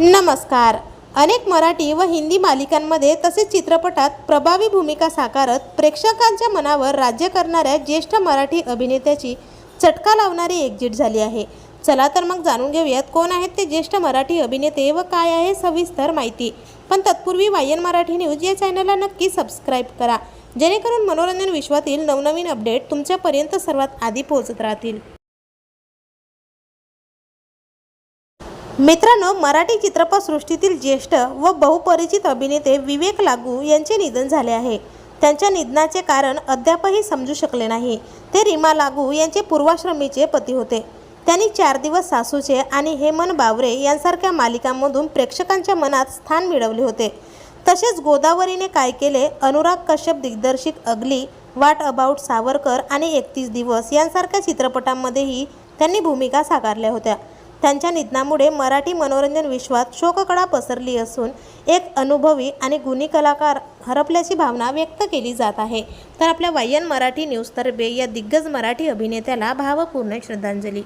नमस्कार. अनेक मराठी व हिंदी मालिकांमध्ये तसेच चित्रपटात प्रभावी भूमिका साकारत प्रेक्षकांच्या मनावर राज्य करणाऱ्या ज्येष्ठ मराठी अभिनेत्याची चटका लावणारी एक्झिट झाली आहे. चला तर मग जाणून घेऊयात कोण आहेत ते ज्येष्ठ मराठी अभिनेते व काय आहे सविस्तर माहिती. पण तत्पूर्वी वायन मराठी न्यूज या चॅनलला नक्की सबस्क्राईब करा. जेणेकरून मनोरंजन विश्वातील नवनवीन अपडेट तुमच्यापर्यंत सर्वात आधी पोहोचत राहतील. मित्रांनो मराठी चित्रपटसृष्टीतील ज्येष्ठ व बहुपरिचित अभिनेते विवेक लागू यांचे निधन झाले आहे. त्यांच्या निधनाचे कारण अद्यापही समजू शकले नाही. ते रीमा लागू यांचे पूर्वाश्रमीचे पती होते. त्यांनी चार दिवस सासूचे आणि हेमन बावरे यांसारख्या मालिकांमधून प्रेक्षकांच्या मनात स्थान मिळवले होते. तसेच गोदावरीने काय केले? अनुराग कश्यप दिग्दर्शित अगली वाट अबाउट सावरकर आणि एकतीस दिवस यांसारख्या चित्रपटांमध्येही त्यांनी भूमिका साकारल्या होत्या. त्यांच्या निधनामुळे मराठी मनोरंजन विश्वात शोककळा पसरली असून एक अनुभवी आणि गुणी कलाकार हरपल्याची भावना व्यक्त केली जात आहे. तर आपल्या वायन मराठी न्यूजतर्फे या दिग्गज मराठी अभिनेत्याला भावपूर्ण श्रद्धांजली.